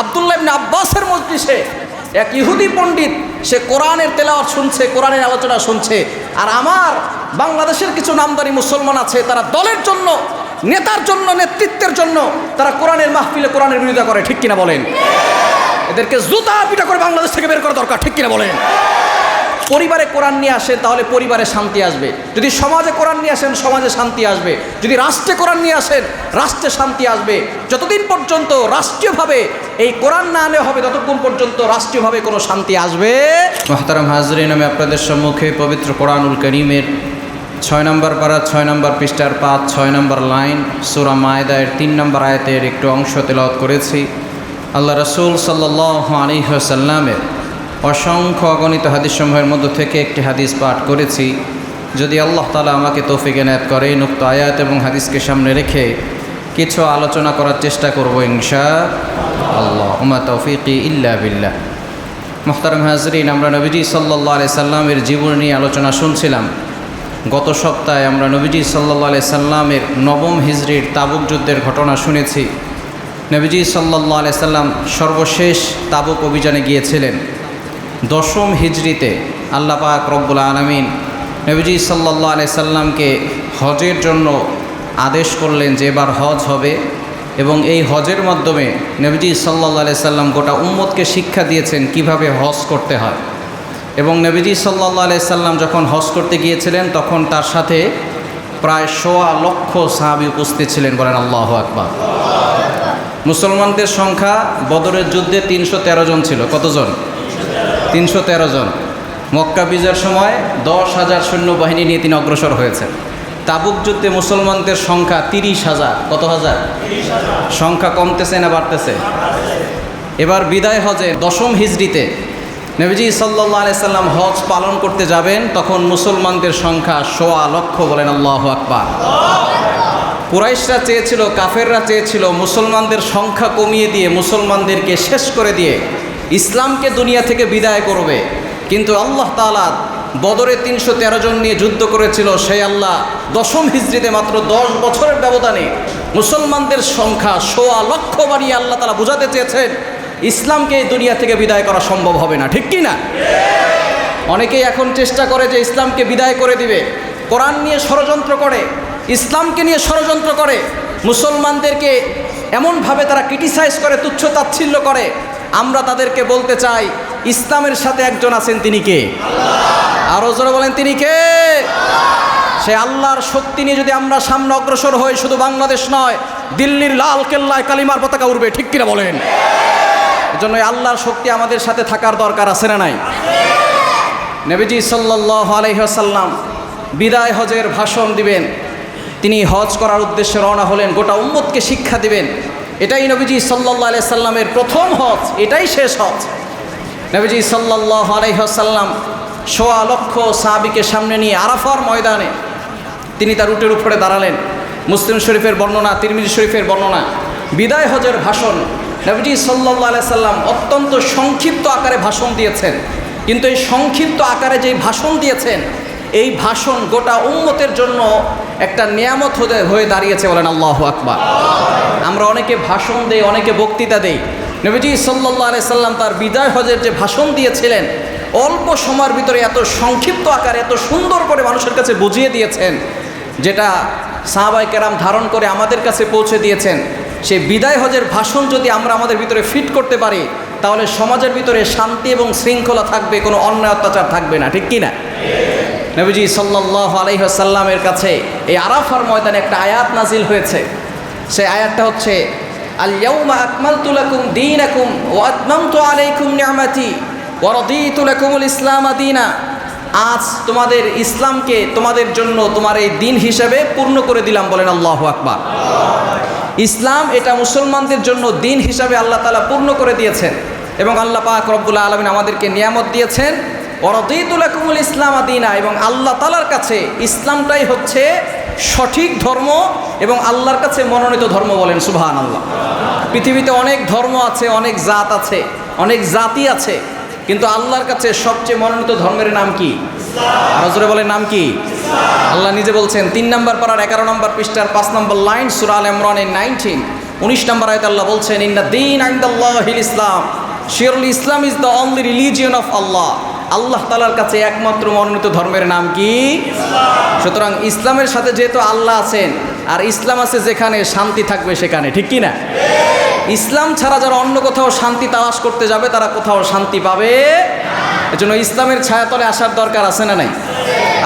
আবদুল্লাহ ইবনে আব্বাসের মজলিসে এক ইহুদি পণ্ডিত, সে কোরআনের তেলাওয়াত শুনছে, কোরআনের আলোচনা শুনছে। আর আমার বাংলাদেশের কিছু নামদারি মুসলমান আছে, তারা দলের জন্য, নেতার জন্য, নেতৃত্বের জন্য, তারা কোরআনের মাহফিলে কোরআনের বিরোধিতা করে, ঠিক কিনা বলেন? এদেরকে জুতা পিটা করে বাংলাদেশ থেকে বের করা দরকার, ঠিক কিনা বলেন? পরিবারে কোরআন নিয়ে আসেন তাহলে পরিবারে শান্তি আসবে। যদি সমাজে কোরআন নিয়ে আসেন, সমাজে শান্তি আসবে। যদি রাষ্ট্রে কোরআন নিয়ে আসেন, রাষ্ট্রে শান্তি আসবে। যতদিন পর্যন্ত রাষ্ট্রীয়ভাবে এই কোরআন না আনে হবে, ততক্ষণ পর্যন্ত রাষ্ট্রীয়ভাবে কোনো শান্তি আসবে। মোহতারাম হাজরিন, আমি আপনাদের সম্মুখে পবিত্র কোরআনুল করিমের ছয় নম্বর পারা, ছয় নম্বর পৃষ্ঠার পাঁচ, ছয় নম্বর লাইন, সুরা মায়দায়ের তিন নম্বর আয়াতের একটু অংশ তেলাওয়াত করেছি। আল্লাহ রসুল সাল্লাহ আলিহাসাল্লামের অসংখ্য অগণিত হাদিসসমূহের মধ্য থেকে একটি হাদিস পাঠ করেছি। যদি আল্লাহ তালা আমাকে তৌফিক এনায়ত করে নুক্ত আয়াত এবং হাদিসকে সামনে রেখে কিছু আলোচনা করার চেষ্টা করব ইনশা আল্লাহ। উমা তৌফিকি ইল্লা বিল্লাহ। মোহতারাম হাজরিন, আমরা নবীজি সাল্লাহ আলি সাল্লামের জীবন নিয়ে আলোচনা শুনছিলাম। গত সপ্তাহে আমরা নবীজি সাল্লাহ আলি সাল্লামের নবম হিজরির তাবুক যুদ্ধের ঘটনা শুনেছি। নবীজি সাল্লাহ আলি সাল্লাম সর্বশেষ তাবুক অভিযানে গিয়েছিলেন। দশম হিজরিতে আল্লাহ পাক রব্বুল আলমিন নবীজি সাল্লাহ আলি সাল্লামকে হজের জন্য আদেশ করলেন যে এবার হজ হবে এবং এই হজের মাধ্যমে নবীজি সাল্লাহ আলি সাল্লাম গোটা উম্মতকে শিক্ষা দিয়েছেন কীভাবে হজ করতে হয়। এবং নবীজি সাল্লাহ আলি সাল্লাম যখন হজ করতে গিয়েছিলেন তখন তার সাথে প্রায় সোয়া লক্ষ সাহাবি উপস্থিত ছিলেন বলেন আল্লাহ আকবার। মুসলমানদের সংখ্যা বদরের যুদ্ধে তিনশো তেরো জন ছিল। কতজন? তিনশো তেরো জন। মক্কা বিজয়ের সময় দশ হাজার সৈন্যবাহিনী নিয়ে তিনি অগ্রসর হয়েছেন। তাবুক যুদ্ধে মুসলমানদের সংখ্যা তিরিশ হাজার। কত হাজার? সংখ্যা কমতেছে না বাড়তেছে? এবার বিদায় হজে দশম হিজড়িতে নবীজি সাল্লাহ আলি সাল্লাম হজ পালন করতে যাবেন, তখন মুসলমানদের সংখ্যা সোয়া লক্ষ বলেন আল্লাহ আকবার। কুরাইশরা চেয়েছিল, কাফেররা চেয়েছিল, মুসলমানদের সংখ্যা কমিয়ে দিয়ে মুসলমানদেরকে শেষ করে দিয়ে ইসলামকে দুনিয়া থেকে বিদায় করবে। কিন্তু আল্লাহ তালা বদরে তিনশো তেরো জন নিয়ে যুদ্ধ করেছিল, সেই আল্লাহ দশম হিজড়িতে মাত্র দশ বছরের ব্যবধানে মুসলমানদের সংখ্যা সোয়া লক্ষ বাড়িয়ে আল্লাহ তালা বোঝাতে চেয়েছেন, ইসলামকে এই দুনিয়া থেকে বিদায় করা সম্ভব হবে না। ঠিক কি না? অনেকেই এখন চেষ্টা করে যে ইসলামকে বিদায় করে দিবে। কোরআন নিয়ে ষড়যন্ত্র করে, ইসলামকে নিয়ে ষড়যন্ত্র করে, মুসলমানদেরকে এমনভাবে তারা ক্রিটিসাইজ করে, তুচ্ছ তাচ্ছিল্য করে আমরা তাদেরকে বলতে চাই, ইসলামের সাথে একজন আছেন তিনি কে? আরও জোরে বলেন, তিনি কে? সে আল্লাহর শক্তি নিয়ে যদি আমরা সামনে অগ্রসর হই, শুধু বাংলাদেশ নয়, দিল্লির লাল কেল্লায় কালিমার পতাকা উঠবে ঠিক কিনা বলেন? এজন্য আল্লাহর শক্তি আমাদের সাথে থাকার দরকার আছে না নাই? নবীজি সাল্লাহ আলহ্লাম বিদায় হজের ভাষণ দিবেন। তিনি হজ করার উদ্দেশ্যে রওনা হলেন, গোটা উম্মতকে শিক্ষা দিবেন। এটাই নবীজি সাল্লাহ আলিয়া সাল্লামের প্রথম হজ, এটাই শেষ হজ। নবীজি সাল্লাহ আলহ্লাম সোয়া লক্ষ সাহাবিকে সামনে নিয়ে আরাফার ময়দানে তিনি তার উটের উপরে দাঁড়ালেন। মুসলিম শরীফের বর্ণনা, তিরমিজি শরীফের বর্ণনা, বিদায় হজের ভাষণ। নবীজি সাল্লাহ সাল্লাম অত্যন্ত সংক্ষিপ্ত আকারে ভাষণ দিয়েছেন। কিন্তু এই সংক্ষিপ্ত আকারে যেই ভাষণ দিয়েছেন, এই ভাষণ গোটা উম্মতের জন্য একটা নিয়ামত হয়ে দাঁড়িয়েছে বলেন আল্লাহ আকবার। আমরা অনেকে ভাষণ দেই, অনেকে বক্তৃতা দেই। নবীজি সাল্লাহ আলিয়া সাল্লাম তার বিদায় হজের যে ভাষণ দিয়েছিলেন, অল্প সময়ের ভিতরে এত সংক্ষিপ্ত আকারে, এত সুন্দর করে মানুষের কাছে বুঝিয়ে দিয়েছেন, যেটা সাহাবাই কেরাম ধারণ করে আমাদের কাছে পৌঁছে দিয়েছেন। সেই বিদায় হজের ভাষণ যদি আমরা আমাদের ভিতরে ফিট করতে পারি, তাহলে সমাজের ভিতরে শান্তি এবং শৃঙ্খলা থাকবে, কোনো অন্যায় অত্যাচার থাকবে না, ঠিক কি না নবীজি সাল্লাহ আলহ্লামের কাছে এই আরাফার ময়দানে একটা আয়াত নাজিল হয়েছে। সেই আয়াতটা হচ্ছে আল্লাউমা আকমাল তুলাকুম দিন আকুম ও আতমাম তো আলাইকুম নিয়ামাতি ওরদি তুলাকুমুল ইসলাম আদিনা আজ তোমাদের ইসলামকে তোমাদের জন্য তোমার এই দিন হিসেবে পূর্ণ করে দিলাম বলেন আল্লাহ আকবার। ইসলাম এটা মুসলমানদের জন্য দিন হিসাবে আল্লাহ তালা পূর্ণ করে দিয়েছেন এবং আল্লাহ পাক রব্বুল্লাহ আলমিন আমাদেরকে নিয়ামত দিয়েছেন। অরদিতুলাকুমুল ইসলাম আদিনা, এবং আল্লাহ তালার কাছে ইসলামটাই হচ্ছে সঠিক ধর্ম এবং আল্লাহর কাছে মনোনীত ধর্ম বলেন সুবাহান আল্লাহ পৃথিবীতে অনেক ধর্ম আছে, অনেক জাত আছে, অনেক জাতি আছে, কিন্তু আল্লাহর কাছে সবচেয়ে মনোনীত ধর্মের নাম কি? আর জোরে বলে নাম কি? আল্লাহ নিজে বলছেন, তিন নম্বর পাড়ার এগারো নম্বর পৃষ্ঠার পাঁচ নম্বর লাইন সুরাল ইমরানের নাইনটিন উনিশ নম্বর আয়ত আল্লাহ বলছেন, ইন্না দিন আইন্দাল্লাহিল ইসলাম শিয়রুল ইসলাম is the only religion of Allah. Allah তালার কাছে একমাত্র মনোনীত ধর্মের নাম কি? সুতরাং ইসলামের সাথে যেহেতু আল্লাহ আছেন, আর ইসলাম আছে যেখানে শান্তি থাকবে সেখানে, ঠিক কি না ইসলাম ছাড়া যারা অন্য কোথাও শান্তি তালাশ করতে যাবে, তারা কোথাও শান্তি পাবে এজন্য ইসলামের ছায়াতলে আসার দরকার আছে না নাই?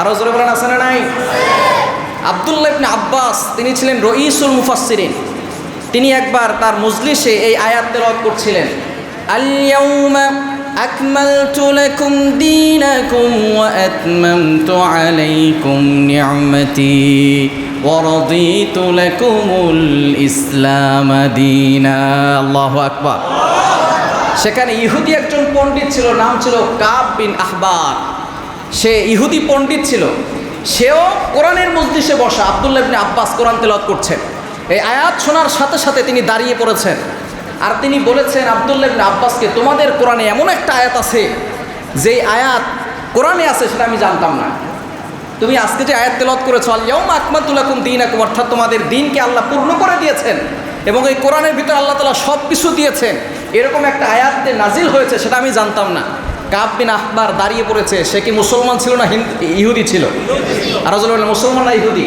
আরও জোরে বলেন, আছে না নাই? আবদুল্লাহ ইবনে আব্বাস, তিনি ছিলেন রইসুল মুফাসসিরিন। তিনি একবার তার মজলিসে এই আয়াত তেলাওয়াত করছিলেন। দীনাকুম ওয়া আতমামতু আলাইকুম নি'মাতি ওয়া রাদিতু লাকুমুল ইসলাম দীনা আল্লাহু আকবার। সেখানে ইহুদি একজন পণ্ডিত ছিল, নাম ছিল কাব বিন আহবার। সে ইহুদি পণ্ডিত ছিল। সেও কোরআনের মজলিসে বসা আবদুল্লাহ ইবনে আব্বাস কোরআন তেলাওয়াত করছেন। এই আয়াত শোনার সাথে সাথে তিনি দাঁড়িয়ে পড়েছেন। আর তিনি বলেছেন আবদুল্লাহ আব্বাসকে, তোমাদের কোরআনে এমন একটা আয়াত আছে, যেই আয়াত কোরআনে আছে সেটা আমি জানতাম না। তুমি আজকে যে আয়াত তেলাওয়াত করেছ আল্লাহম আকমাতুল্লাকুম দিন আকুম অর্থাৎ তোমাদের দিনকে আল্লাহ পূর্ণ করে দিয়েছেন এবং এই কোরআনের ভিতরে আল্লাহ তালা সব কিছু দিয়েছেন। এরকম একটা আয়াত যে নাজিল হয়েছে সেটা আমি জানতাম না। কাব বিন আহবার দাঁড়িয়ে পড়েছে, সে কি মুসলমান ছিল না ইহুদি ছিল? আর মুসলমান না ইহুদি?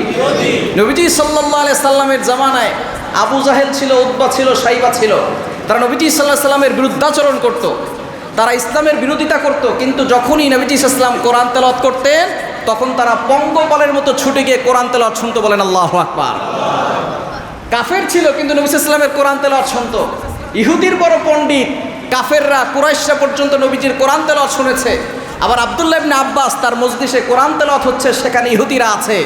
নবীজি সাল্লাহ আলাই সাল্লামের জামানায় আবু জাহেল ছিল উদ্বা ছিল, সাইবা ছিল। তারা নবীজি সাল্লাহ সাল্লামের বিরুদ্ধাচরণ করত। তারা ইসলামের বিরোধিতা করত, কিন্তু যখনই নবীজি ইসলাম কোরআন তেলত করতেন, তখন তারা পঙ্গপালের মতো ছুটে গিয়ে কোরআন তেলত শুনতে বলেন আল্লাহ আকবার। কাফের ছিল, কিন্তু নবী ইসলামের কোরআন তেলাওয়াত শুনত। ইহুদির বড় পণ্ডিত, কাফেররা কুরাইশরা পর্যন্ত নবীজির কোরআন তেলাওয়াত শুনেছে। আবার আবদুল্লাহ আব্বাস তার মজলিসে কোরআন তেলাওয়াত হচ্ছে, সেখানে ইহুদিরা আছে।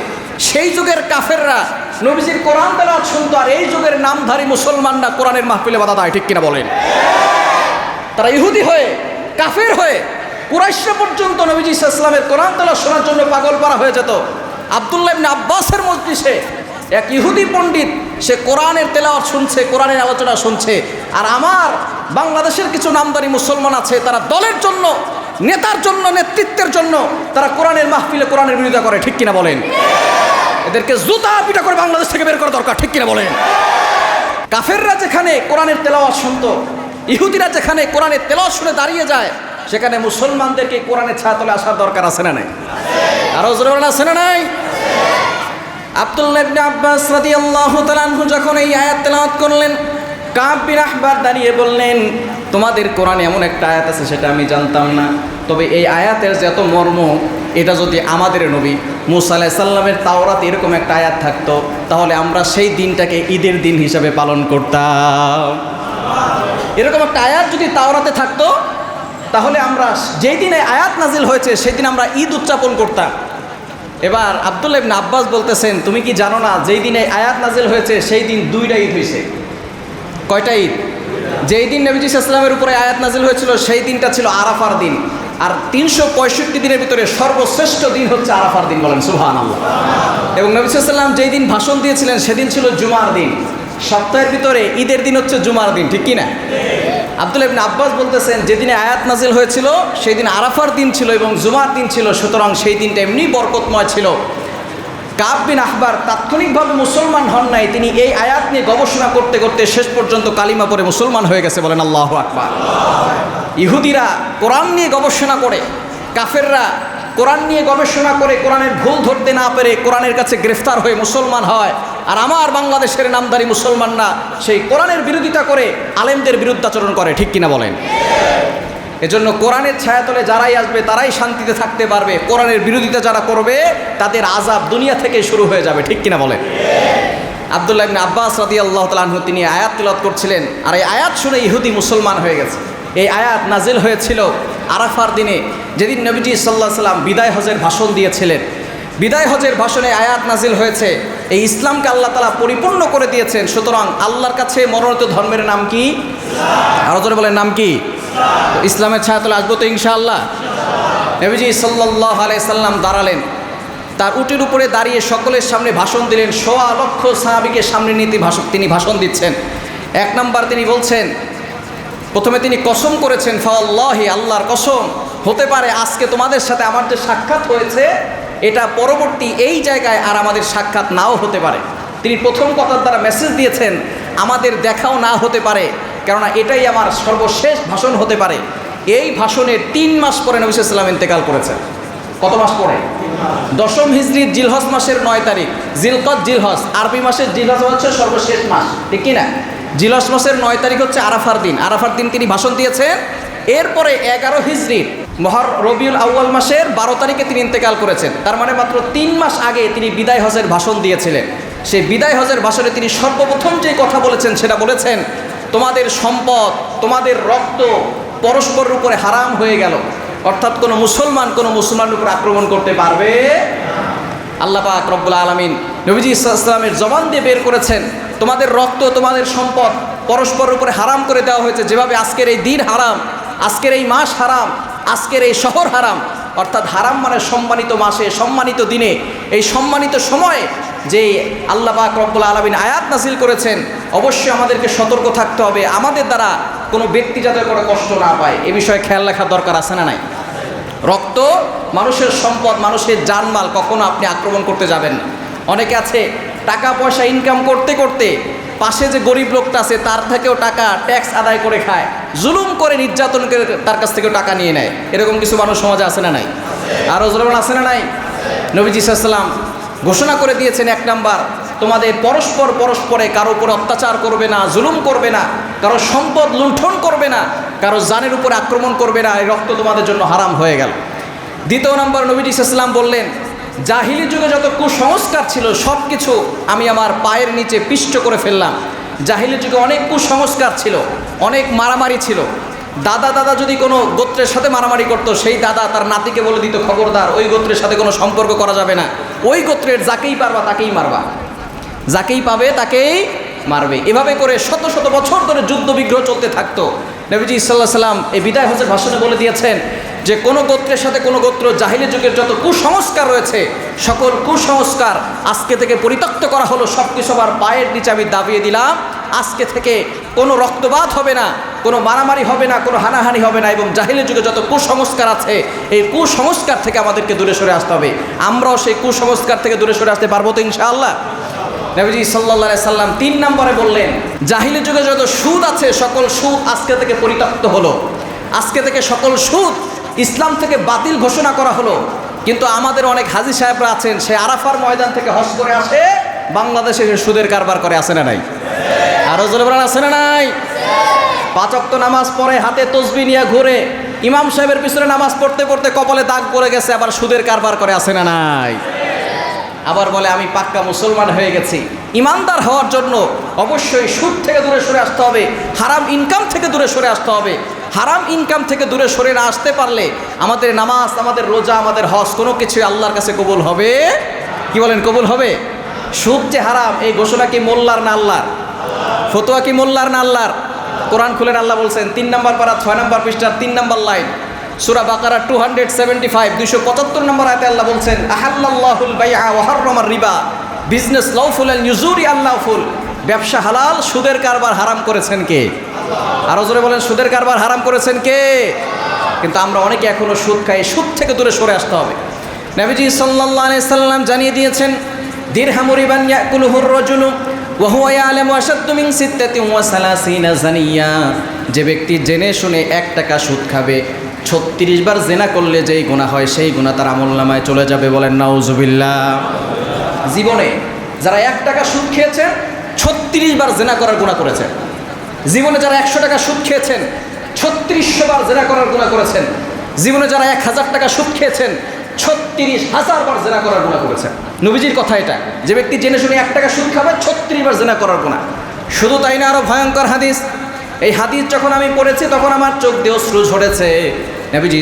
সেই যুগের কাফেররা নবীজির কোরআন তেলাওয়াত শুনতো আর এই যুগের নামধারী মুসলমানরা কোরআনের মাহফিলে বাধা দেয়, ঠিক কিনা বলেন? তারা ইহুদি হয়ে, কাফের হয়ে কুরাইশরা পর্যন্ত নবীজি ইসলামের কোরআন তেলাওয়াত শোনার জন্য পাগল করা হয়ে যেত। আবদুল্লাহ ইবনে আব্বাসের মজলিসে এক ইহুদি পণ্ডিত, সে কোরআনের তেলাওয়াত শুনছে, কোরআনের আলোচনা শুনছে। আর আমার বাংলাদেশের কিছু নামদারি মুসলমান আছে, তারা দলের জন্য নেতার জন্য, নেতৃত্বের জন্য তারা কোরআনের মাহফিলে কোরআনের বিরোধিতা করে, ঠিক কিনা বলেন? এদেরকে জুতা পিটা করে বাংলাদেশ থেকে বের করা দরকার, ঠিক কিনা বলেন? কাফেররা যেখানে কোরআনের তেলাওয়াত শুনতো, ইহুদিরা যেখানে কোরআনের তেলাওয়াত শুনে দাঁড়িয়ে যায়, সেখানে মুসলমানদেরকে কোরআনের ছায়াতলে আসার দরকার আছে না নাই? আরও জোরে বলেন, আছে না নাই? আব্দুল্লাহ আব্বাস রাদিয়াল্লাহু তাআলা যখন এই আয়াত তেলাওয়াত করলেন কাব আহবার দাঁড়িয়ে বললেন, তোমাদের কোরআনে এমন একটা আয়াত আছে, সেটা আমি জানতাম না। তবে এই আয়াতের যে এত মর্ম, এটা যদি আমাদের নবী মুসা সাল্লামের তাওরাত এরকম একটা আয়াত থাকতো, তাহলে আমরা সেই দিনটাকে ঈদের দিন হিসাবে পালন করতাম। এরকম একটা আয়াত যদি তাওরাতে থাকতো, তাহলে আমরা যেই দিনে আয়াত নাজিল হয়েছে, সেই দিন আমরা ঈদ উদযাপন করতাম। এবার আবদুল্লাহ আব্বাস বলতেছেন, তুমি কি জানো না, যেই দিনে আয়াত নাজিল হয়েছে, সেই দিন দুইটা ঈদ হয়েছে কয়টা ঈদ? যেই দিন নবীজি ইসলামের উপরে আয়াত নাজিল হয়েছিল, সেই দিনটা ছিল আরাফার দিন। আর তিনশো পঁয়ষট্টি দিনের ভিতরে সর্বশ্রেষ্ঠ দিন হচ্ছে আরাফার দিন বলেন সুহান এবং নবী সাল্লাম যেই দিন ভাষণ দিয়েছিলেন, সেদিন ছিল জুমার দিন। সপ্তাহের ভিতরে ঈদের দিন হচ্ছে জুমার দিন, ঠিক কি না আব্দুল ইবনে আব্বাস বলতেছেন যেদিনে আয়াত নাজিল হয়েছিল, সেই দিন আরাফার দিন ছিল এবং জুমার দিন ছিল, সুতরাং সেই দিনটা এমনি বরকতময় ছিল। কাব বিন আহবার তাৎক্ষণিকভাবে মুসলমান হন নাই, তিনি এই আয়াত নিয়ে গবেষণা করতে করতে শেষ পর্যন্ত কালিমা পরে মুসলমান হয়ে গেছে বলেন আল্লাহ আকবার। ইহুদিরা কোরআন নিয়ে গবেষণা করে, কাফেররা কোরআন নিয়ে গবেষণা করে, কোরআনের ভুল ধরতে না পেরে কোরআনের কাছে গ্রেফতার হয়ে মুসলমান হয়, আর আমার বাংলাদেশের নামদারি মুসলমানরা সেই কোরআনের বিরোধিতা করে আলেমদের বিরুদ্ধাচরণ করে, ঠিক কিনা বলেন? এজন্য কোরআনের ছায়াতলে যারাই আসবে, তারাই শান্তিতে থাকতে পারবে। কোরআনের বিরোধিতা যারা করবে, তাদের আজাব দুনিয়া থেকে শুরু হয়ে যাবে। ঠিক কিনা বলে আবদুল্লাহ ইবনে আব্বাস রাদি আল্লাহ তালাহ তিনি আয়াত তিলত করছিলেন। আর এই আয়াত শুনে ইহুদি মুসলমান হয়ে গেছে। এই আয়াত নাজিল হয়েছিল আরাফার দিনে। যেদিন নবীজি সাল্লাহ সাল্লাম বিদায় হজের ভাষণ দিয়েছিলেন। বিদায় হজের ভাষণে আয়াত নাজিল হয়েছে। এই ইসলামকে আল্লাহ তালা পরিপূর্ণ করে দিয়েছেন। সুতরাং আল্লাহর কাছে মনোনীত ধর্মের নাম কি? আরও জোরে বলেন, নাম কি? ইসলামের ছায়া ছায়াতলে আসব তো ইনশাআল্লাহ। নবীজি সাল্লাহ আলাইসাল্লাম দাঁড়ালেন। তার উটের উপরে দাঁড়িয়ে সকলের সামনে ভাষণ দিলেন। সোয়া লক্ষ সাহাবিকে সামনে নিয়ে তিনি ভাষণ দিচ্ছেন। এক নাম্বার তিনি বলছেন, প্রথমে তিনি কসম করেছেন ফাল্লাহি আল্লাহর কসম। হতে পারে আজকে তোমাদের সাথে আমার যে সাক্ষাৎ হয়েছে এটা পরবর্তী এই জায়গায় আর আমাদের সাক্ষাৎ নাও হতে পারে। তিনি প্রথম কথার দ্বারা মেসেজ দিয়েছেন, আমাদের দেখাও না হতে পারে, কেননা এটাই আমার সর্বশেষ ভাষণ হতে পারে। এই ভাষণের তিন মাস পরে নবী সাল্লাম ইন্তেকাল করেছেন। কত মাস পরে? দশম হিজড়ির জিলহস মাসের নয় তারিখ জিলকত জিলহস আরবি মাসের জিলহজ হচ্ছে সর্বশেষ মাস, ঠিক কি না? জিলহজ মাসের নয় তারিখ হচ্ছে আরাফার দিন। আরাফার দিন তিনি ভাষণ দিয়েছেন। এরপরে এগারো হিজড়ির মহর রবিউল আউয়াল মাসের বারো তারিখে তিনি ইন্তেকাল করেছেন। তার মানে মাত্র তিন মাস আগে তিনি বিদায় হজের ভাষণ দিয়েছিলেন। সেই বিদায় হজের ভাষণে তিনি সর্বপ্রথম যে কথা বলেছেন সেটা বলেছেন, তোমাদের সম্পদ, তোমাদের রক্ত পরস্পরের উপরে হারাম হয়ে গেল। অর্থাৎ কোনো মুসলমান কোনো মুসলমানের উপর আক্রমণ করতে পারবে আল্লাহ পাক রব্বুল আলমিন নবীজি ইসলামের জবান দিয়ে বের করেছেন, তোমাদের রক্ত, তোমাদের সম্পদ পরস্পরের উপরে হারাম করে দেওয়া হয়েছে। যেভাবে আজকের এই দিন হারাম, আজকের এই মাস হারাম আজকের এই শহর হারাম, অর্থাৎ হারাম মানে সম্মানিত মাসে, সম্মানিত দিনে। এই সম্মানিত সময়ে যে আল্লাহ পাক রব্বুল আলমিন আয়াত নাসিল করেছেন, অবশ্যই আমাদেরকে সতর্ক থাকতে হবে। আমাদের দ্বারা কোনো ব্যক্তি যাতে করে কষ্ট না পায়, এ বিষয়ে খেয়াল রাখার দরকার আছে না নাই? রক্ত মানুষের সম্পদ, মানুষের জানমাল, কখনো আপনি আক্রমণ করতে যাবেন না। অনেকে আছে টাকা পয়সা ইনকাম করতে করতে পাশে যে গরিব লোকটা আছে, তার থেকেও টাকা ট্যাক্স আদায় করে খায়। জুলুম করে নির্যাতন করে তার কাছ থেকেও টাকা নিয়ে নেয়। এরকম কিছু মানুষ সমাজে আছে না নাই? আরও জুলুম আছে না নাই? নবীজি সাল্লাম ঘোষণা করে দিয়েছেন এক নাম্বার, তোমাদের পরস্পর পরস্পরে কারও উপর অত্যাচার করবে না, জুলুম করবে না, কারও সম্পদ লুণ্ঠন করবে না, কারও জানের উপর আক্রমণ করবে না, এই রক্ত তোমাদের জন্য হারাম হয়ে গেল। দ্বিতীয় নম্বর, নবীজি ইসলাম বললেন জাহিলি যুগে যত কুসংস্কার ছিল সব কিছু আমি আমার পায়ের নিচে পিষ্ট করে ফেললাম। জাহিলি যুগে অনেক কুসংস্কার ছিল, অনেক মারামারি ছিল। দাদা দাদা যদি কোনো গোত্রের সাথে মারামারি করতো, সেই দাদা তার নাতিকে বলে দিত, খবরদার, ওই গোত্রের সাথে কোনো সম্পর্ক করা যাবে না। ওই গোত্রের যাকেই পারবা, তাকেই মারবা। যাকেই পাবে, তাকেই মারবে। এভাবে করে শত শত বছর ধরে যুদ্ধ বিগ্রহ চলতে থাকতো। নবীজি ইসাল্লাহ সাল্লাম এই বিদায় হজের ভাষণে বলে দিয়েছেন যে কোনো গোত্রের সাথে কোনো গোত্র জাহিলি যুগের যত কুসংস্কার রয়েছে, সকল কুসংস্কার আজকে থেকে পরিত্যক্ত করা হলো সব কিছু আবার পায়ের নিচে আমি দাবিয়ে দিলাম। আজকে থেকে কোনো রক্তপাত হবে না, কোনো মারামারি হবে না, কোনো হানাহানি হবে না এবং জাহিলি যুগে যত কুসংস্কার আছে, এই কুসংস্কার থেকে আমাদেরকে দূরে সরে আসতে হবে। আমরাও সেই কুসংস্কার থেকে দূরে সরে আসতে পারব তো ইনশাআল্লাহ। নবীজি সাল্লাহ সাল্লাম তিন নম্বরে বললেন, জাহিলি যুগে যত সুদ আছে, সকল সুদ আজকে থেকে পরিত্যক্ত হলো। আজকে থেকে সকল সুদ ইসলাম থেকে বাতিল ঘোষণা করা হলো। কিন্তু আমাদের অনেক হাজি সাহেবরা আছেন সে আরাফার ময়দান থেকে হজ করে আসে, বাংলাদেশে সে সুদের কারবার করে আসে না নাই? আরও জোরে বলেন, আছে না নাই? পাঁচক্ত নামাজ পড়ে, হাতে তসবি নিয়ে ঘুরে, ইমাম সাহেবের পিছনে নামাজ পড়তে পড়তে কপালে দাগ পড়ে গেছে, আবার সুদের কারবার করে আসে না নাই? আবার বলে, আমি পাক্কা মুসলমান হয়ে গেছি। ইমানদার হওয়ার জন্য অবশ্যই সুদ থেকে দূরে সরে আসতে হবে, হারাম ইনকাম থেকে দূরে সরে আসতে হবে। হারাম ইনকাম থেকে দূরে সরে আসতে পারলে আমাদের নামাজ, আমাদের রোজা, আমাদের হজ কোনো কিছু আল্লাহর কাছে কবুল হবে? কি বলেন, কবুল হবে? সুখ যে হারাম, এই ঘোষণা কি মোল্লার না আল্লাহর? ফতোয়া কি মোল্লার না আল্লাহর? কোরআন খুলেন, আল্লাহ বলছেন, তিন নম্বর পারা, ছয় নম্বর পৃষ্ঠার তিন নম্বর লাইন। সুরা Baqarah two hundred seventy five দুইশো পঁচাত্তর নম্বর আয়তে আল্লাহ বলছেন আহাল্লাহুল ওয়াহাররামার রিবা। বিজনেস লওফুল আল ইউজুরি আল্লাহফুল ব্যবসা হালাল, সুদের কারবার হারাম করেছেন কে? আরও জোরে বলেন, সুদের কারবার হারাম করেছেন কে? কিন্তু আমরা অনেকে এখনও সুদ খাই, সুদ থেকে দূরে সরে আসতে হবে। নবীজি সাল্লাল্লাহু আলাইহি সাল্লাম জানিয়ে দিয়েছেন দিরহামুরিবান ইয়াকুলুহুর রাজুলু ওয়াহুয়া ইয়ালামু আশাদ্দু মিন সিত্তাতিন ওয়া সালাসিনা জানিয়া। যে ব্যক্তি জেনে শুনে এক টাকা সুদ খাবে, ছত্রিশ বার জেনা করলে যেই গুণা হয়, সেই গুণা তার আমল নামায় চলে যাবে বলেন, নাউজুবিল্লাহ। জীবনে যারা এক টাকা সুদ খেয়েছেন ছত্রিশ বার জেনা করার গুণা করেছেন জীবনে যারা একশো টাকা সুদ খেয়েছেন, ছত্রিশশো বার জেরা করার গুণা করেছেন। জীবনে যারা এক হাজার টাকা সুদ খেয়েছেন, ছত্রিশ হাজার বার জেনা করার গুণা করেছেন। নবীজির কথা এটা, যে ব্যক্তি জেনে শুনে এক টাকা সুদ খাবে, ছত্রিশ বার জেনা করার গুণা শুধু তাই না আরও ভয়ঙ্কর হাদিস। এই হাদিস যখন আমি পড়েছি, তখন আমার চোখ দিয়ে অশ্রু ঝরেছে। নবীজি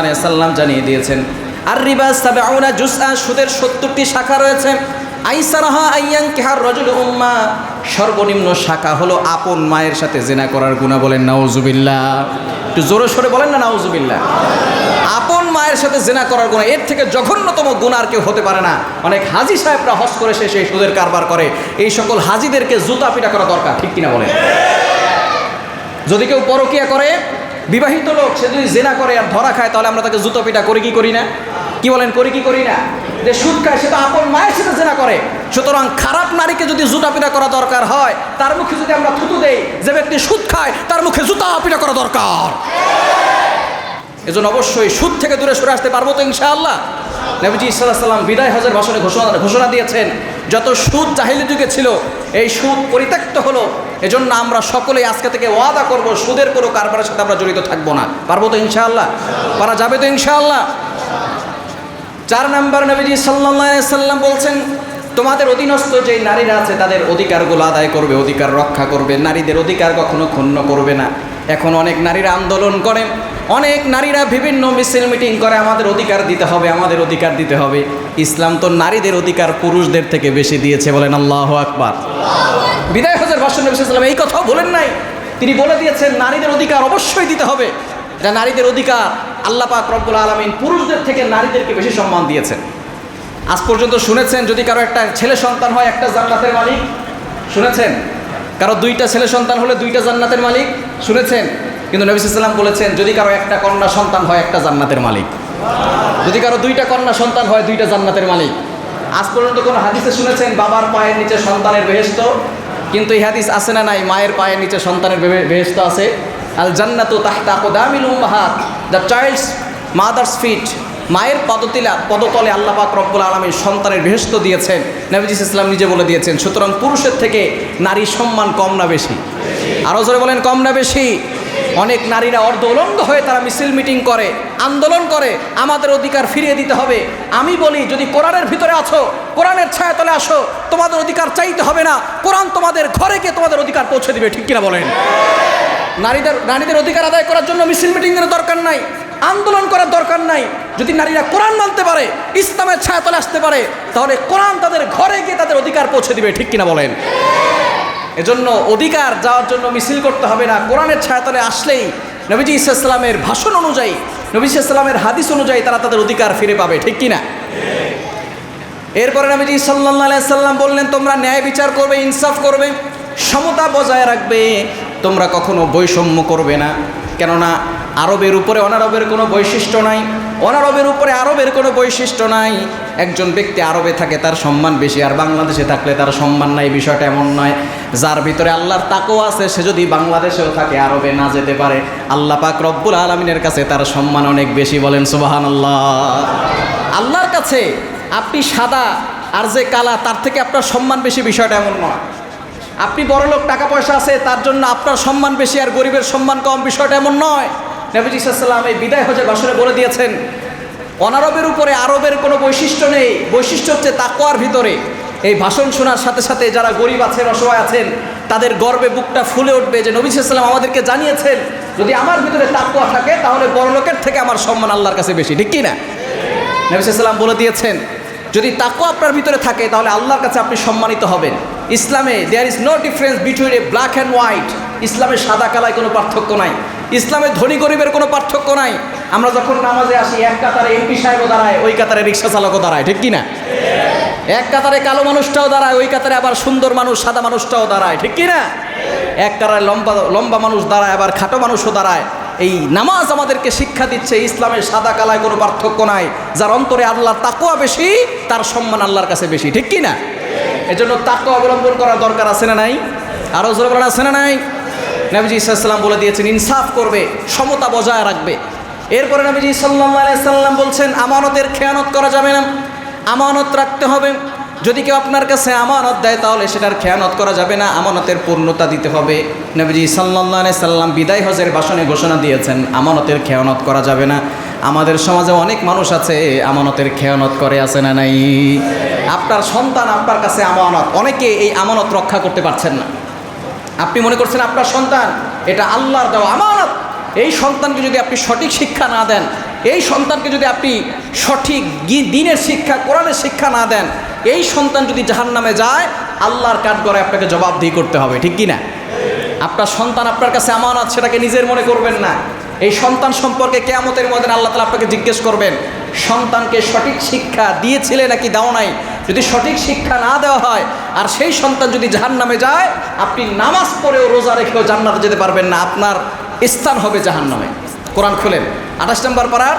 আলাইহি সাল্লাম জানিয়ে দিয়েছেন আর রিবা সাবাউনা জুসআ সুদের সত্তরটি শাখা রয়েছে। আইয়ান কেহার রজুল সর্বনিম্ন শাখা হলো আপন মায়ের সাথে জেনা করার গুণা বলেন নাউজুবিল্লাহ। একটু জোরে সরে বলেন না নাউজুবিল্লাহ। আপন মায়ের সাথে জেনা করার গুণা, এর থেকে জঘন্যতম গুণার কেউ হতে পারে না। অনেক হাজি সাহেবরা হস করে সে সেই সুদের কারবার করে। এই সকল হাজিদেরকে জুতা পিটা করা দরকার, ঠিক কিনা বলেন? যদি কেউ পরকিয়া করে, বিবাহিত লোক, সে যদি জেনা করে আর ধরা খায়, তাহলে আমরা তাকে জুতো পিটা করি কি করি না? কি বলেন, করি কি করি না? যে সুদ খায়, সে তো আপন মায়ের সাথে জেনা করে। সুতরাং খারাপ নারীকে যদি জুতা পিটা করা দরকার হয়, তার মুখে যদি আমরা থুতু দেই, যে ব্যক্তি সুদ খায়, তার মুখে জুতা পিটা করা দরকার। এজন্য অবশ্যই সুদ থেকে দূরে সরে আসতে পারব তো ইনশাআল্লাহ। নবীজি সাল্লাম বিদায় হজের ভাষণে ঘোষণা ঘোষণা দিয়েছেন, যত সুদ জাহিলি যুগে ছিল, এই সুদ পরিত্যক্ত হলো। এজন্য আমরা সকলেই আজকে থেকে ওয়াদা করব, সুদের কোনো কারবারের সাথে আমরা জড়িত থাকব না। পারব তো ইনশাআল্লাহ? পারা যাবে তো ইনশাআল্লাহ? চার নম্বর নবীজি সাল্লাহ সাল্লাম বলছেন, তোমাদের অধীনস্থ যে নারীরা আছে, তাদের অধিকারগুলো আদায় করবে, অধিকার রক্ষা করবে। নারীদের অধিকার কখনো ক্ষুণ্ণ করবে না। এখন অনেক নারীরা আন্দোলন করে, অনেক নারীরা বিভিন্ন মিছিল মিটিং করে, আমাদের অধিকার দিতে হবে, আমাদের অধিকার দিতে হবে। ইসলাম তো নারীদের অধিকার পুরুষদের থেকে বেশি দিয়েছে বলেন আল্লাহ আকবার। বিদায় হজের ভাষণ এই কথাও বলেন নাই। তিনি বলে দিয়েছেন, নারীদের অধিকার অবশ্যই দিতে হবে। এটা নারীদের অধিকার আল্লাহ পাক রব্বুল আলমিন পুরুষদের থেকে নারীদেরকে বেশি সম্মান দিয়েছেন। আজ পর্যন্ত শুনেছেন, যদি কারও একটা ছেলে সন্তান হয়, একটা জান্নাতের মালিক। শুনেছেন? কারও দুইটা ছেলে সন্তান হলে দুইটা জান্নাতের মালিক। শুনেছেন? কিন্তু নবী সাল্লাম বলেছেন, যদি কারও একটা কন্যা সন্তান হয়, একটা জান্নাতের মালিক। যদি কারও দুইটা কন্যা সন্তান হয়, দুইটা জান্নাতের মালিক। আজ পর্যন্ত কোনো হাদিসে শুনেছেন, বাবার পায়ের নিচে সন্তানের বেহেস্ত কিন্তু এই হাদিস আছে না নাই? মায়ের পায়ের নিচে সন্তানের বেহে- বেহেস্ত আছে। আল জান্নাতু তাহতা কোদামিল উম্মাহাত। দ্য চাইল্ডস মাদার্স ফিট মায়ের পদতিলা পদতলে আল্লাহ পাক রব্বুল আলমীর সন্তানের বেহেস্ত দিয়েছেন। নবীজি ইসলাম নিজে বলে দিয়েছেন, সুতরাং পুরুষের থেকে নারীর সম্মান কম না বেশি। আরও জোরে বলেন, কম না বেশি। অনেক নারীরা অর্ধ উলঙ্গ হয়ে তারা মিছিল মিটিং করে, আন্দোলন করে, আমাদের অধিকার ফিরিয়ে দিতে হবে। আমি বলি, যদি কোরআনের ভিতরে আছো, কোরআনের ছায়াতলে আসো, তোমাদের অধিকার চাইতে হবে না। কোরআন তোমাদের ঘরে গিয়ে তোমাদের অধিকার পৌঁছে দিবে, ঠিক কিনা বলেন? নারীদের নারীদের অধিকার আদায় করার জন্য মিছিল মিটিংয়ের দরকার নাই, আন্দোলন করার দরকার নাই। যদি নারীরা কোরআন মানতে পারে, ইসলামের ছায়াতলে আসতে পারে, তাহলে কোরআন তাদের ঘরে গিয়ে তাদের অধিকার পৌঁছে দিবে, ঠিক কিনা বলেন? এজন্য অধিকার যাওয়ার জন্য মিছিল করতে হবে না, কোরআনের ছায়াতলে আসলেই নবীজি ইসলামের ভাষণ অনুযায়ী নবী ইসলামের হাদিস অনুযায়ী তারা তাদের অধিকার ফিরে পাবে, ঠিক কিনা? এরপরে নবীজি সাল্লাহ সাল্লাম বললেন, তোমরা ন্যায় বিচার করবে, ইনসাফ করবে, সমতা বজায় রাখবে তোমরা কখনো বৈষম্য করবে না। কেননা আরবের উপরে অনারবের কোনো বৈশিষ্ট্য নাই, অনারবের উপরে আরবের কোনো বৈশিষ্ট্য নাই। একজন ব্যক্তি আরবে থাকে, তার সম্মান বেশি, আর বাংলাদেশে থাকলে তার সম্মান নাই, বিষয়টা এমন নয়। যার ভিতরে আল্লাহর তাকও আছে, সে যদি বাংলাদেশেও থাকে, আরবে না যেতে পারে। আল্লাহ পাক রব্বুল আলমিনের কাছে তার সম্মান অনেক বেশি, বলেন সুবাহান আল্লাহ আল্লাহর কাছে আপনি সাদা আর যে কালা, তার থেকে আপনার সম্মান বেশি, বিষয়টা এমন নয়। আপনি বড় লোক, টাকা পয়সা আছে, তার জন্য আপনার সম্মান বেশি আর গরিবের সম্মান কম। বিষয়টা এমন নয়। নবীজি সাল্লাম এই বিদায় হজে বাসরে বলে দিয়েছেন, অনারবের উপরে আরবের কোনো বৈশিষ্ট্য নেই। বৈশিষ্ট্য হচ্ছে তাকোয়ার ভিতরে। এই ভাষণ শোনার সাথে সাথে যারা গরিব আছেন, অসহায় আছেন, তাদের গর্বে বুকটা ফুলে উঠবে যে নবী সাল্লাম আমাদেরকে জানিয়েছেন, যদি আমার ভিতরে তাকোয়া থাকে, তাহলে বড় লোকের থেকে আমার সম্মান আল্লাহর কাছে বেশি। ঠিক কি না নবী সাল্লাম বলে দিয়েছেন, যদি তাকও আপনার ভিতরে থাকে, তাহলে আল্লাহর কাছে আপনি সম্মানিত হবেন। ইসলামে there is no difference between a black and white ইসলামের সাদা কালায় কোনো পার্থক্য নাই। ইসলামের ধনী গরিবের কোনো পার্থক্য নাই। আমরা যখন নামাজে আসি, এক কাতারে এমপি সাহেবও দাঁড়ায়, ওই কাতারে রিক্সা চালকও দাঁড়ায়, ঠিক কি না এক কাতারে কালো মানুষটাও দাঁড়ায়, ওই কাতারে আবার সুন্দর মানুষ, সাদা মানুষটাও দাঁড়ায়, ঠিক কি না এক কাতারে লম্বা লম্বা মানুষ দাঁড়ায়, আবার খাটো মানুষও দাঁড়ায়। এই নামাজ আমাদেরকে শিক্ষা দিচ্ছে ইসলামের সাদা কালায় কোনো পার্থক্য নাই। যার অন্তরে আল্লাহর তাকুয়া বেশি, তার সম্মান আল্লাহর কাছে বেশি, ঠিক কি না এজন্য তাকুয়া অবলম্বন করার দরকার আছে না নাই? আরও জোর বলার আছে না নাই? নবীজি ইসলাম বলে দিয়েছেন, ইনসাফ করবে, সমতা বজায় রাখবে। এরপরে নবীজি সাল্লাম বলছেন, আমানতের খেয়ানত করা যাবে না। আমানত রাখতে হবে। যদি কেউ আপনার কাছে আমানত দেয়, তাহলে সেটার খেয়ানত করা যাবে না, আমানতের পূর্ণতা দিতে হবে। নবীজি সাল্লাহ সাল্লাম বিদায় হজের বাসনে ঘোষণা দিয়েছেন, আমানতের খেয়ানত করা যাবে না। আমাদের সমাজে অনেক মানুষ আছে, আমানতের খেয়ানত করে, আছে না নাই? আপনার সন্তান আপনার কাছে আমানত। অনেকে এই আমানত রক্ষা করতে পারছেন না। আপনি মনে করছেন আপনার সন্তান, এটা আল্লাহর দেওয়া আমানত। এই সন্তানকে যদি আপনি সঠিক শিক্ষা না দেন, এই সন্তানকে যদি আপনি সঠিক দিনের শিক্ষা, কোরআনের শিক্ষা না দেন, এই সন্তান যদি জাহান নামে যায়, আল্লাহর কাঠ করে আপনাকে জবাবদিহি করতে হবে, ঠিক কি না আপনার সন্তান আপনার কাছে আমানত, সেটাকে নিজের মনে করবেন না। এই সন্তান সম্পর্কে কেয়ামতের মধ্যে আল্লাহ তালা আপনাকে জিজ্ঞেস করবেন, সন্তানকে সঠিক শিক্ষা দিয়েছিলে নাকি দাও নাই? যদি সঠিক শিক্ষা না দেওয়া হয়, আর সেই সন্তান যদি জাহান নামে যায়, আপনি নামাজ পড়েও রোজা রেখেও জান্নাতে যেতে পারবেন না, আপনার স্থান হবে জাহান নামে কোরআন খুলেন। আঠাশ নম্বর পাড়ার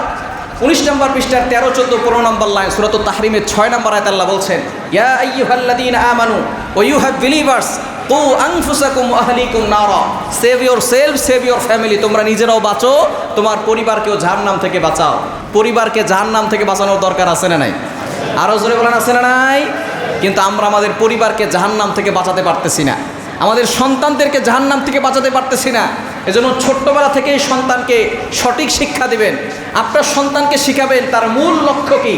উনিশ নম্বর পৃষ্ঠার তেরো, চোদ্দ, পনেরো নম্বর লাইন সুরত তাহরিমের ছয় নম্বর আয়তাল্লাহ বলছেন, ইয়া আইয়ুহাল্লাযীনা আমানু ও ইউ হ্যাভ বিলিভার্স কু আনফুসাকুম ওয়া আহলিকুম নারা। Save your self save your family তোমরা নিজেরাও বাঁচো, তোমার পরিবারকেও জাহান্নাম থেকে বাঁচাও। পরিবারকে জাহান্নাম থেকে বাঁচানোর দরকার আছে না নাই? আরও জোরে বলেন, আছে না নাই? কিন্তু আমরা আমাদের পরিবারকে জাহান্নাম থেকে বাঁচাতে পারতেছি না। আমাদের সন্তানদেরকে জাহান্নাম থেকে বাঁচাতে পারতেছি না। এজন্য ছোট্টবেলা থেকেই সন্তানকে সঠিক শিক্ষা দিবেন। আপনার সন্তানকে শিখাবেন, তার মূল লক্ষ্য কি?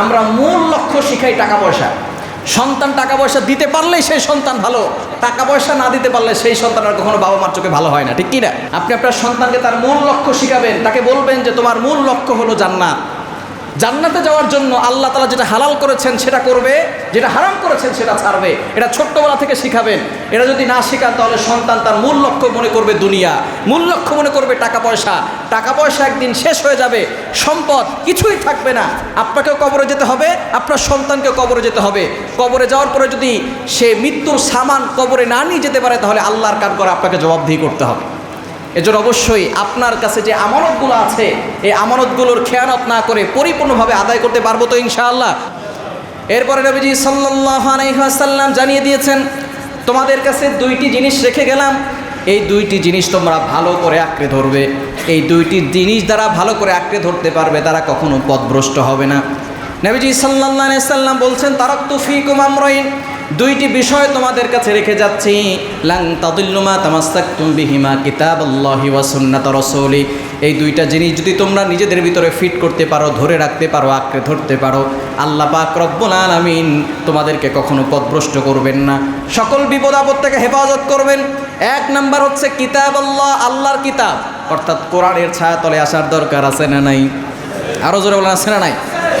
আমরা মূল লক্ষ্য শিখাই টাকা পয়সা। সন্তান টাকা পয়সা দিতে পারলেই সেই সন্তান ভালো। টাকা পয়সা না দিতে পারলে সেই সন্তান আর কখনো বাবা মার চোখে ভালো হয় না, ঠিক কি না আপনি আপনার সন্তানকে তার মূল লক্ষ্য শিখাবেন, তাকে বলবেন যে তোমার মূল লক্ষ্য হলো জান্নাত। জান্নাতে যাওয়ার জন্য আল্লাহ তালা যেটা হালাল করেছেন সেটা করবে, যেটা হারাম করেছেন সেটা ছাড়বে। এটা ছোট্টবেলা থেকে শিখাবেন। এটা যদি না শেখান, তাহলে সন্তান তার মূল লক্ষ্য মনে করবে দুনিয়া। মূল লক্ষ্য মনে করবে টাকা পয়সা। টাকা পয়সা একদিন শেষ হয়ে যাবে। সম্পদ কিছুই থাকবে না। আপনাকেও কবরে যেতে হবে, আপনার সন্তানকেও কবরে যেতে হবে। কবরে যাওয়ার পরে যদি সে মৃত্যুর সামান কবরে না নিয়ে যেতে পারে, তাহলে আল্লাহর কার করে আপনাকে জবাবদিহি করতে হবে। এজন্য অবশ্যই আপনার কাছে যে আমানতগুলো আছে, এই আমানতগুলোর খেয়ানত না করে পরিপূর্ণভাবে আদায় করতে পারব তো ইনশাআল্লাহ। এরপরে নবীজি সাল্লাল্লাহু আলাইহি জানিয়ে দিয়েছেন, তোমাদের কাছে দুইটি জিনিস রেখে গেলাম, এই দুইটি জিনিস তোমরা ভালো করে আঁকড়ে ধরবে। এই দুইটি জিনিস দ্বারা ভালো করে আঁকড়ে ধরতে পারবে, তারা কখনো পথভ্রষ্ট হবে না। নবীজি আলাইহি সাল্লাম বলছেন তারাক তুফিকুম আমরাইন। দুইটি বিষয় তোমাদের কাছে রেখে যাচ্ছি। লাং তাদুল্লুমা তামাস্তাকুম বিহিমা কিতাব আল্লাহি ওয়া সুন্নাত রাসূলি। এই দুইটা জিনিস যদি তোমরা নিজেদের ভিতরে ফিট করতে পারো, ধরে রাখতে পারো, আঁকড়ে ধরতে পারো, আল্লাহ পাক রব্বুল আলামিন তোমাদেরকে কখনো পথভ্রষ্ট করবেন না। সকল বিপদ আপদ থেকে হেফাজত করবেন। এক নাম্বার হচ্ছে কিতাব আল্লাহ আল্লাহর কিতাব। অর্থাৎ কোরআনের ছায়া তলে আসার দরকার আছে না নাই? আরও জোরে বলেন, আছে না নাই?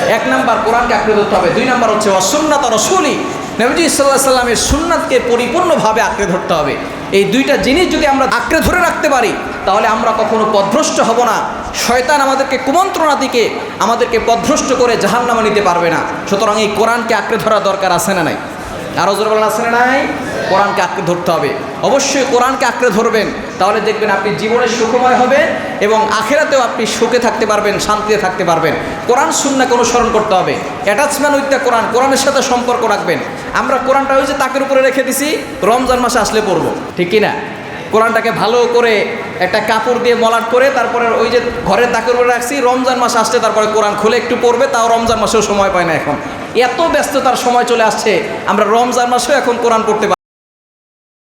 এক নাম্বার কোরআনকে আঁকড়ে ধরতে হবে। দুই নাম্বার হচ্ছে অসুন্নাত রসুলি। নবীজি সাল্লাহ সাল্লামের সুন্নাতকে পরিপূর্ণভাবে আঁকড়ে ধরতে হবে। এই দুইটা জিনিস যদি আমরা আঁকড়ে ধরে রাখতে পারি, তাহলে আমরা কখনো পদভ্রষ্ট হব না। শয়তান আমাদেরকে কুমন্ত্রণা দিকে আমাদেরকে পদভ্রষ্ট করে জাহান্নামা নিতে পারবে না। সুতরাং এই কোরআনকে আঁকড়ে ধরা দরকার আছে না নাই? আরও জোর বলেন, আছে না নাই? কোরআনকে আঁকড়ে ধরতে হবে। অবশ্যই কোরআনকে আঁকড়ে ধরবেন। তাহলে দেখবেন আপনি জীবনে সুখময় হবেন এবং আখেরাতেও আপনি সুখে থাকতে পারবেন, শান্তিতে থাকতে পারবেন। কোরআন শূন্যকে অনুসরণ করতে হবে। অ্যাটাচমেন্ট উইথ দ্য কোরআন কোরআনের সাথে সম্পর্ক রাখবেন। আমরা কোরআনটা ওই যে তাকের উপরে রেখে দিছি, রমজান মাসে আসলে পড়ব। ঠিক কি না কোরআনটাকে ভালো করে একটা কাপড় দিয়ে মলাট করে, তারপরে ওই যে ঘরের তাকের উপরে রাখছি, রমজান মাস আসলে তারপরে কোরআন খুলে একটু পড়বে, তাও রমজান মাসেও সময় পায় না এখন। এত ব্যস্ততার সময় চলে আসছে, আমরা রমজান মাসেও এখন কোরআন পড়তে